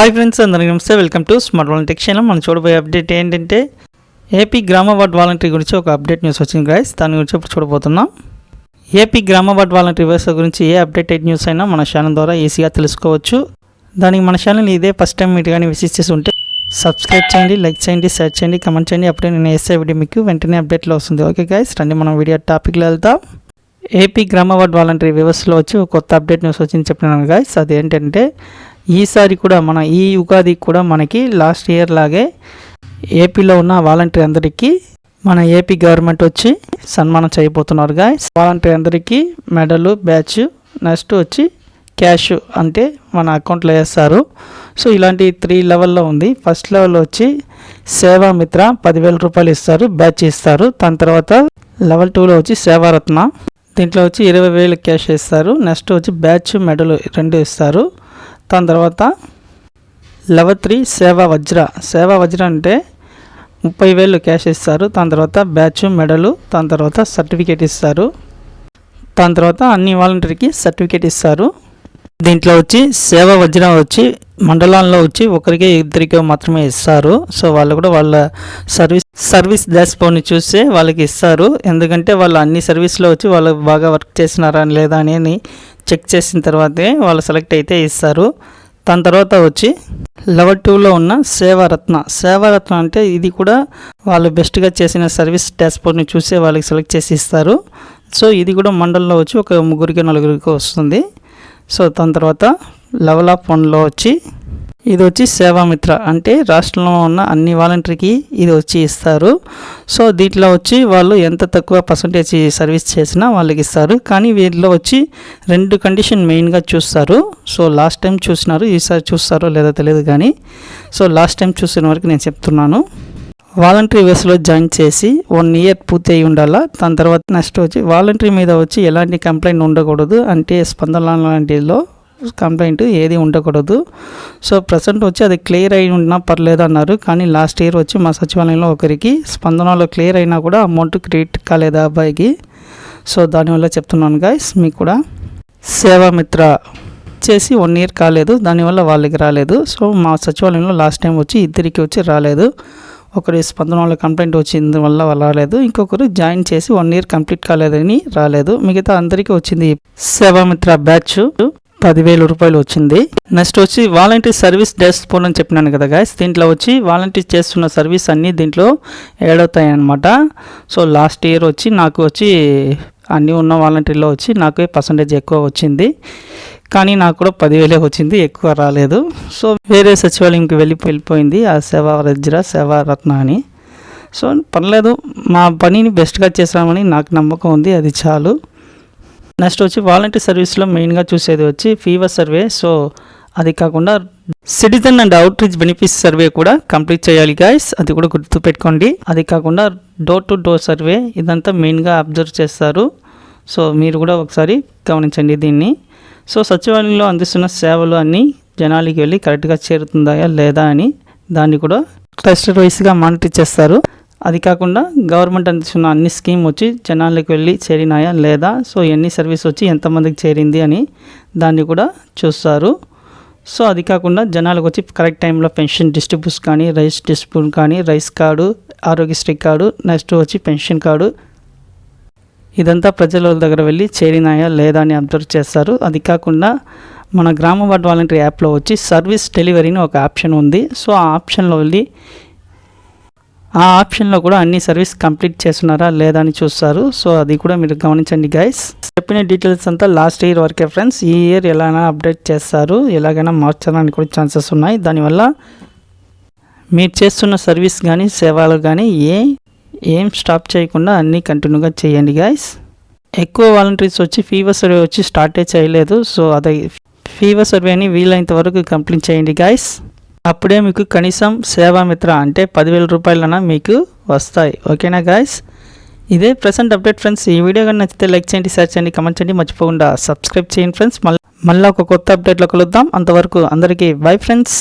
Hi friends అందరికీ నమస్తే. Welcome to smart volunteer channel మనం చూడబోయే అప్డేట్ ఏంటంటే ఏపీ గ్రామ వార్డ్ వాలంటీర్ గురించి ఒక అప్డేట్ న్యూస్ వచ్చింది గైస్ దాని గురించి ఇప్పుడు చూడబోతున్నాం. ఏపీ గ్రామ వార్డ్ వాలంటీర్ వ్యవస్థ గురించి ఏ అప్డేటెడ్ న్యూస్ అయినా మన ఛానల్ ద్వారా ఈజీగా తెలుసుకోవచ్చు. దానికి మన ఛానల్ ఇదే ఫస్ట్ టైం మీరు కానీ విజిట్ చేసి ఉంటే సబ్స్క్రైబ్ చేయండి లైక్ చేయండి షేర్ చేయండి కమెంట్ చేయండి. అప్పుడే నేను వేసే వీడియో మీకు వెంటనే అప్డేట్లో వస్తుంది. ఓకే గైస్ రండి మనం వీడియో టాపిక్లో వెళ్తాం ఏపీ గ్రామ వార్డ్ వాలంటీర్ వ్యవస్థలో వచ్చి ఒక కొత్త అప్డేట్ న్యూస్ వచ్చింది చెప్పినాను గాయస్ అది ఏంటంటే ఈసారి కూడా మన ఈ ఉగాది కూడా మనకి లాస్ట్ ఇయర్ లాగే ఏపీలో ఉన్న వాలంటరీ అందరికీ మన ఏపీ గవర్నమెంట్ వచ్చి సన్మానం చేయబోతున్నారు గాయస్ వాలంటరీ అందరికీ మెడలు బ్యాచ్ నెక్స్ట్ వచ్చి క్యాష్ అంటే మన అకౌంట్లో వేస్తారు. సో ఇలాంటి త్రీ లెవెల్లో ఉంది. ఫస్ట్ లెవెల్ వచ్చి సేవా మిత్ర పదివేల రూపాయలు ఇస్తారు బ్యాచ్ ఇస్తారు. దాని తర్వాత లెవెల్ టూలో వచ్చి సేవారత్న. దీంట్లో వచ్చి ఇరవై వేలు క్యాష్ ఇస్తారు నెక్స్ట్ వచ్చి బ్యాచ్ మెడలు రెండు ఇస్తారు. దాని తర్వాత లెవెల్ త్రీ సేవా వజ్ర. సేవా వజ్ర అంటే ముప్పై వేలు క్యాష్ ఇస్తారు. దాని తర్వాత బ్యాచ్ మెడలు దాని తర్వాత సర్టిఫికేట్ ఇస్తారు. దాని తర్వాత అన్ని వాలంటీర్కి సర్టిఫికేట్ ఇస్తారు. దీంట్లో వచ్చి సేవా వజ్ర వచ్చి మండలాల్లో వచ్చి ఒకరికి ఇద్దరికి మాత్రమే ఇస్తారు. సో వాళ్ళు కూడా వాళ్ళ సర్వీస్ సర్వీస్ డాష్బోర్డ్ని చూస్తే వాళ్ళకి ఇస్తారు. ఎందుకంటే వాళ్ళు అన్ని సర్వీస్లో వచ్చి వాళ్ళు బాగా వర్క్ చేసినారా లేదా అని చెక్ చేసిన తర్వాతే వాళ్ళు సెలెక్ట్ అయితే ఇస్తారు. దాని తర్వాత వచ్చి లెవెల్ టూలో ఉన్న సేవారత్న. సేవారత్న అంటే ఇది కూడా వాళ్ళు బెస్ట్గా చేసిన సర్వీస్ డాష్బోర్డ్ని చూసే వాళ్ళకి సెలెక్ట్ చేసి ఇస్తారు. సో ఇది కూడా మండలంలో వచ్చి ఒక ముగ్గురికి నలుగురికి వస్తుంది. సో దాని తర్వాత లెవెల్ ఆఫ్ వన్లో వచ్చి ఇది వచ్చి సేవామిత్ర. అంటే రాష్ట్రంలో ఉన్న అన్ని వాలంటీర్కి ఇది వచ్చి ఇస్తారు. సో దీంట్లో వచ్చి వాళ్ళు ఎంత తక్కువ పర్సంటేజ్ సర్వీస్ చేసినా వాళ్ళకి ఇస్తారు. కానీ వీటిలో వచ్చి రెండు కండిషన్ మెయిన్గా చూస్తారు. సో లాస్ట్ టైం చూసినారు ఈసారి చూస్తారో లేదో తెలియదు కానీ. సో లాస్ట్ టైం చూసిన వరకు నేను చెప్తున్నాను. వాలంటరీ వేస్లో జాయిన్ చేసి వన్ ఇయర్ పూర్తి అయి ఉండాలా? దాని తర్వాత నెక్స్ట్ వచ్చి వాలంటరీ మీద వచ్చి ఎలాంటి కంప్లైంట్ ఉండకూడదు అంటే స్పందన లాంటిలో కంప్లైంట్ ఏది ఉండకూడదు. సో ప్రజెంట్ వచ్చి అది క్లియర్ అయి ఉన్నా పర్లేదు అన్నారు. కానీ లాస్ట్ ఇయర్ వచ్చి మా సచివాలయంలో ఒకరికి స్పందనలో క్లియర్ అయినా కూడా అమౌంట్ క్రెడిట్ కాలేదు అబ్బాయికి. సో దానివల్ల చెప్తున్నాను గాయస్ మీకు కూడా. సేవామిత్ర చేసి వన్ ఇయర్ కాలేదు. దానివల్ల వాళ్ళకి రాలేదు. సో మా సచివాలయంలో లాస్ట్ టైం వచ్చి ఇద్దరికి వచ్చి రాలేదు. ఒకరి స్పందనలో కంప్లైంట్ వచ్చింది వల్ల రాలేదు. ఇంకొకరు జాయిన్ చేసి వన్ ఇయర్ కంప్లీట్ కాలేదని రాలేదు. మిగతా అందరికీ వచ్చింది సేవామిత్ర బ్యాచ్. పదివేల రూపాయలు వచ్చింది. నెక్స్ట్ వచ్చి వాలంటీర్ సర్వీస్ డెస్క్ అని చెప్పినాను కదా గాయస్ దీంట్లో వచ్చి వాలంటీర్ చేస్తున్న సర్వీస్ అన్నీ దీంట్లో యాడ్ అవుతాయి అనమాట సో లాస్ట్ ఇయర్ వచ్చి నాకు వచ్చి అన్నీ ఉన్న వాలంటీర్లో వచ్చి నాకు పర్సంటేజ్ ఎక్కువ వచ్చింది. కానీ నాకు కూడా పదివేలే వచ్చింది ఎక్కువ రాలేదు. సో వేరే సచివాలయంకి వెళ్ళి వెళ్ళిపోయింది ఆ సేవా రజ్ర సేవా రత్న అని. సో పర్లేదు మా పనిని బెస్ట్గా చేసామని నాకు నమ్మకం ఉంది అది చాలు. నెక్స్ట్ వచ్చి వాలంటీర్ సర్వీస్లో మెయిన్గా చూసేది వచ్చి ఫీవర్ సర్వే. సో అది కాకుండా citizen and outreach benefits survey కూడా కంప్లీట్ చేయాలి గాయస్. అది కూడా గుర్తుపెట్టుకోండి. అది కాకుండా డోర్ టు డోర్ సర్వే ఇదంతా మెయిన్గా అబ్జర్వ్ చేస్తారు. సో మీరు కూడా ఒకసారి గమనించండి దీన్ని. సో సచివాలయంలో అందిస్తున్న సేవలు అన్నీ జనాలకి వెళ్ళి కరెక్ట్గా చేరుతుందా లేదా అని దాన్ని కూడా క్లస్టర్ వైస్గా మానిటర్ చేస్తారు. అది కాకుండా గవర్నమెంట్ అందిస్తున్న అన్ని స్కీమ్ వచ్చి జనాలకు వెళ్ళి చేరినాయా లేదా? సో ఎన్ని సర్వీస్ వచ్చి ఎంతమందికి చేరింది అని దాన్ని కూడా చూస్తారు. సో అది కాకుండా జనాలకు వచ్చి కరెక్ట్ టైంలో పెన్షన్ డిస్ట్రిబ్యూస్ కానీ రైస్ డిస్ట్రిబ్యూట్ కానీ rice card Aarogyasri card next వచ్చి పెన్షన్ కార్డు. ఇదంతా ప్రజల దగ్గర వెళ్ళి చేరినాయా లేదా అని అబ్జర్వ్ చేస్తారు. అది కాకుండా మన గ్రామ వార్డ్ వాలంటీర్ యాప్లో వచ్చి సర్వీస్ డెలివరీని ఒక ఆప్షన్ ఉంది. సో ఆ ఆప్షన్లో వెళ్ళి ఆ ఆప్షన్లో కూడా అన్ని సర్వీస్ కంప్లీట్ చేస్తున్నారా లేదా అని చూస్తారు. సో అది కూడా మీరు గమనించండి గైస్ చెప్పిన డీటెయిల్స్ అంతా లాస్ట్ ఇయర్ వరకే ఫ్రెండ్స్ ఈ ఇయర్ ఎలాగైనా అప్డేట్ చేస్తారు. ఎలాగైనా మార్చడానికి కూడా ఛాన్సెస్ ఉన్నాయి. దానివల్ల మీరు చేస్తున్న సర్వీస్ కానీ సేవలు కానీ ఏ ఏం స్టాప్ చేయకుండా అన్నీ కంటిన్యూగా చేయండి గాయస్ ఎక్కువ వాలంటీర్స్ వచ్చి ఫీవర్ సర్వే వచ్చి స్టార్టే చేయలేదు. సో అదే ఫీవర్ సర్వేని వీలైనంత వరకు కంప్లీట్ చేయండి గాయస్ అప్పుడే మీకు కనీసం సేవామిత్ర అంటే పదివేల రూపాయలన మీకు వస్తాయి. ఓకేనా గాయస్? ఇదే ప్రజెంట్ అప్డేట్ ఫ్రెండ్స్. ఈ వీడియో కానీ నచ్చితే లైక్ చేయండి షేర్ చేయండి కమెంట్ చేయండి. మర్చిపోకుండా సబ్స్క్రైబ్ చేయండి ఫ్రెండ్స్. మళ్ళీ మళ్ళీ ఒక కొత్త అప్డేట్లో కలుద్దాం. అంతవరకు అందరికీ బై ఫ్రెండ్స్.